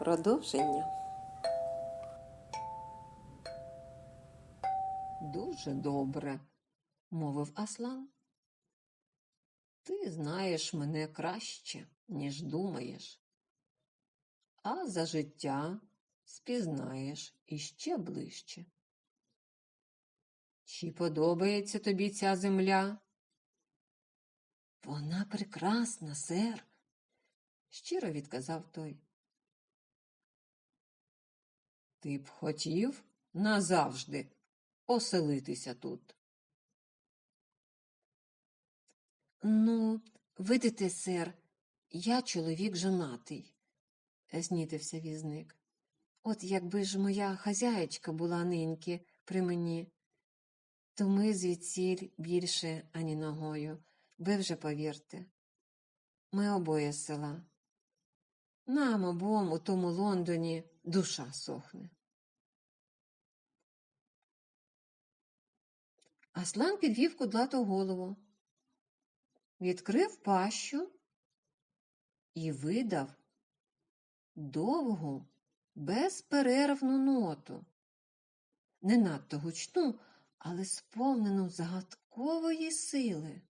Продовження. Дуже добре, мовив Аслан. Ти знаєш мене краще, ніж думаєш, а за життя спізнаєш іще ближче. Чи подобається тобі ця земля? Вона прекрасна, сер, щиро відказав той. Ти б хотів назавжди оселитися тут. Ну, видите, сер, я чоловік жонатий, знітився візник. От якби ж моя хазяєчка була ниньки при мені, то ми звідсіль більше ані ногою. Ви вже повірте. Ми обоє села. Нам обом у тому Лондоні душа сохне. Аслан підвів кудлату голову, відкрив пащу і видав довгу, безперервну ноту, не надто гучну, але сповнену загадкової сили.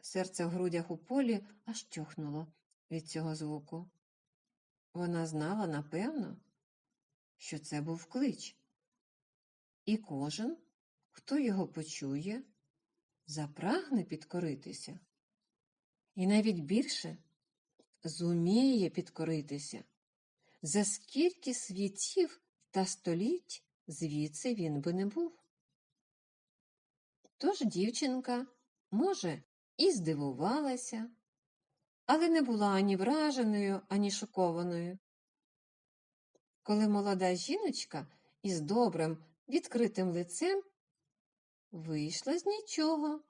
Серце в грудях у полі аж тьохнуло від цього звуку. Вона знала, напевно, що це був клич. І кожен, хто його почує, запрагне підкоритися. І навіть більше зуміє підкоритися. За скільки світів та століть звідси він би не був. Тож дівчинка, може, і здивувалася, але не була ані враженою, ані шокованою. Коли молода жіночка із добрим, відкритим лицем вийшла з нічого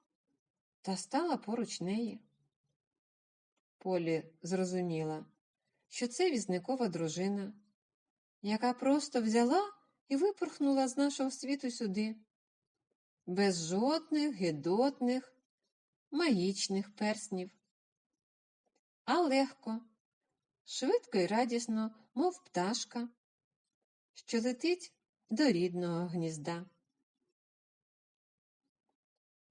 та стала поруч неї. Полі зрозуміла, що це візникова дружина, яка просто взяла і випорхнула з нашого світу сюди, без жодних гидотних, магічних перснів. А легко, швидко і радісно, мов пташка, що летить до рідного гнізда.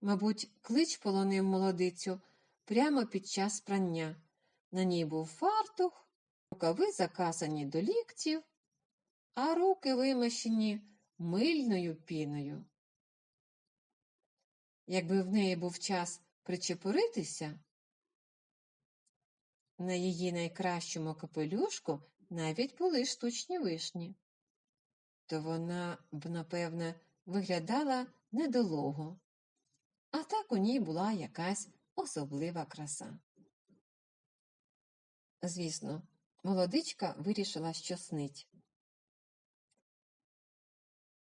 Мабуть, клич полонив молодицю прямо під час прання. На ній був фартух, рукави закасані до ліктів, а руки вимащені мильною піною. Якби в неї був час причепуритися, на її найкращому капелюшку навіть були штучні вишні, то вона б, напевне, виглядала недолого, а так у ній була якась особлива краса. Звісно, молодичка вирішила, що снить.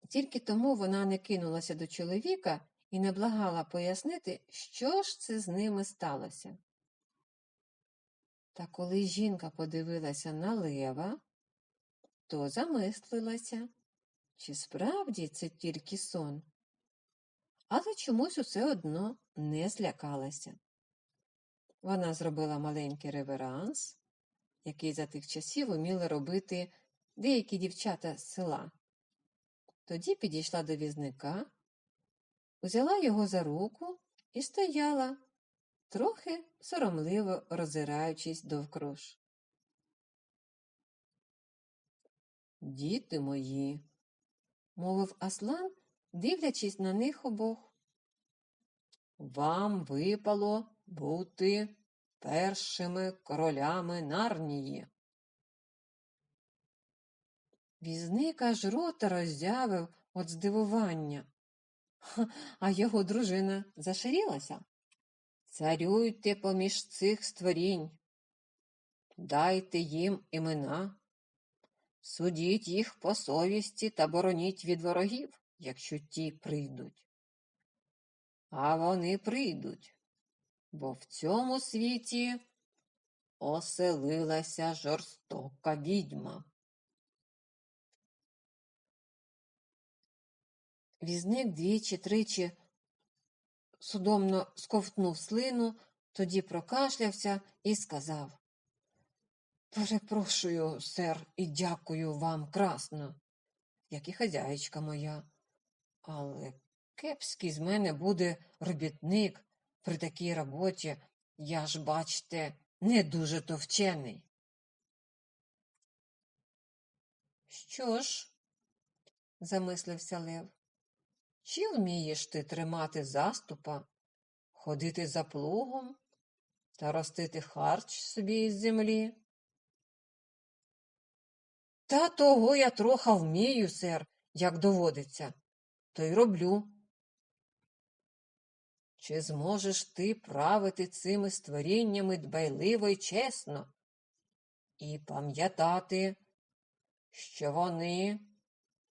Тільки тому вона не кинулася до чоловіка і не благала пояснити, що ж це з ними сталося. Та коли жінка подивилася на лева, то замислилася, чи справді це тільки сон, але чомусь усе одно не злякалася. Вона зробила маленький реверанс, який за тих часів уміли робити деякі дівчата з села. Тоді підійшла до візника, взяла його за руку і стояла, трохи соромливо роззираючись довкруж. Діти мої, мовив Аслан, дивлячись на них обох. Вам випало бути першими королями Нарнії. Візник аж рота роззявив від здивування, а його дружина заширілася. Царюйте поміж цих створінь, дайте їм імена, судіть їх по совісті та бороніть від ворогів, якщо ті прийдуть. А вони прийдуть, бо в цьому світі оселилася жорстока відьма. Візник двічі тричі судомно сковтнув слину, тоді прокашлявся і сказав Перепрошую, сер, і дякую вам красно, як і хазяєчка моя. Але кепський з мене буде робітник при такій роботі, я ж, бачте, не дуже то вчений. Що ж, замислився Лев, чи вмієш ти тримати заступа, ходити за плугом та ростити харч собі із землі? Та того я троха вмію, сер, як доводиться, то й роблю. Чи зможеш ти правити цими створіннями дбайливо й чесно і пам'ятати, що вони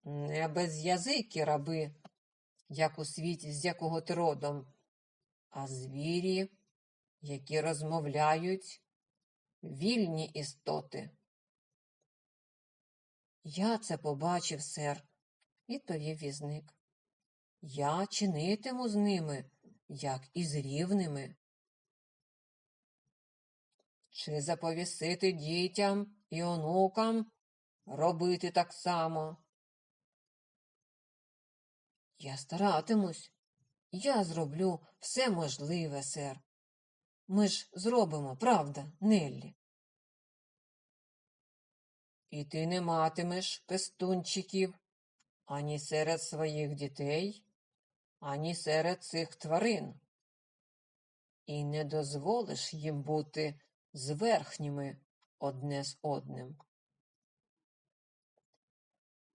не безязикі раби, як у світі, з якого ти родом, а звірі, які розмовляють, вільні істоти? Я це побачив, сер, відповів візник. Я чинитиму з ними, як і з рівними. Чи заповісити дітям і онукам робити так само? Я старатимусь. Я зроблю все можливе, сер. Ми ж зробимо, правда, Неллі? І ти не матимеш пестунчиків ані серед своїх дітей, ані серед цих тварин, і не дозволиш їм бути зверхніми одне з одним.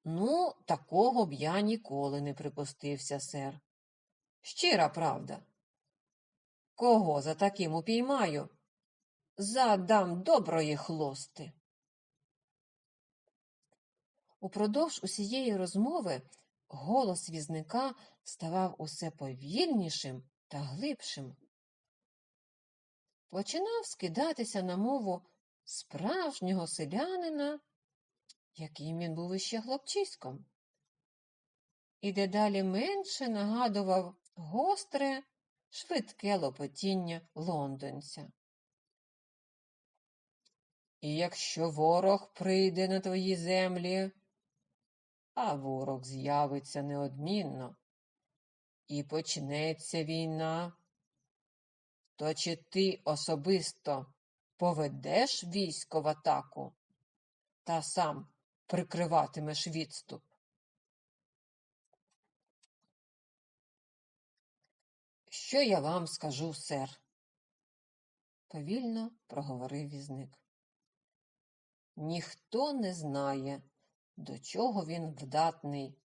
Ну, такого б я ніколи не припустився, сер. Щира правда. Кого за таким упіймаю? Задам доброї хлости. Упродовж усієї розмови голос візника ставав усе повільнішим та глибшим. Починав скидатися на мову справжнього селянина, яким він був іще хлопчиськом, і дедалі менше нагадував гостре, швидке лопотіння лондонця. І якщо ворог прийде на твої землі, а ворог з'явиться неодмінно, і почнеться війна, то чи ти особисто поведеш військо в атаку та сам прикриватимеш відступ? Що я вам скажу, сер? повільно проговорив візник. Ніхто не знає, до чого він вдатний,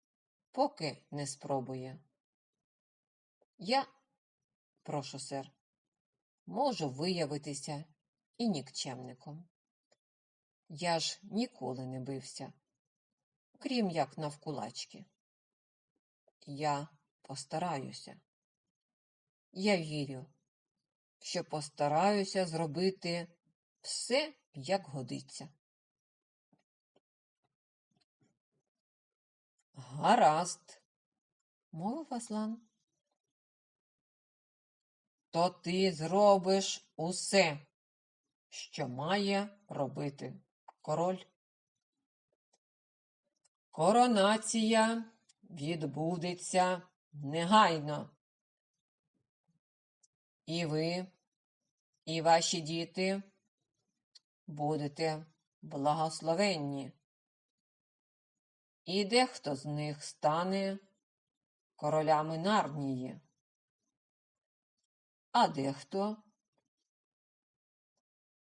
поки не спробує. Я, прошу сер, можу виявитися і нікчемником. Я ж ніколи не бився, крім як навкулачки. Я постараюся. Я вірю, що постараюся зробити все, як годиться. Гаразд, мовив Аслан. То ти зробиш усе, що має робити король. Коронація відбудеться негайно. І ви, і ваші діти будете благословенні і дехто з них стане королями Нарнії, а дехто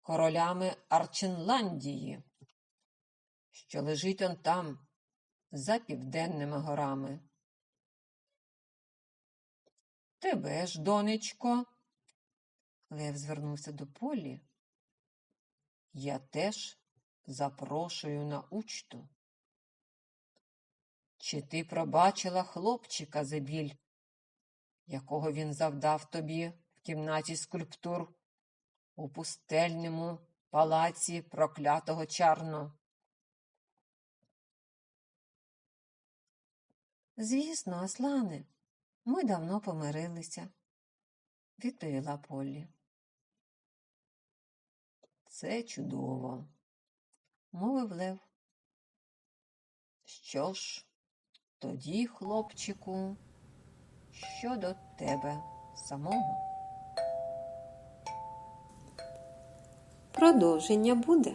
королями Арченландії, що лежить он там, за південними горами. Тебе ж, донечко, Лев звернувся до Полі. Я теж запрошую на учту. Чи ти пробачила хлопчика за біль, якого він завдав тобі в кімнаті скульптур у пустельному палаці проклятого чарно? Звісно, Аслане, ми давно помирилися, відповіла Поллі. Це чудово, мовив Лев. Що ж, тоді, хлопчику, щодо тебе самого. Продовження буде.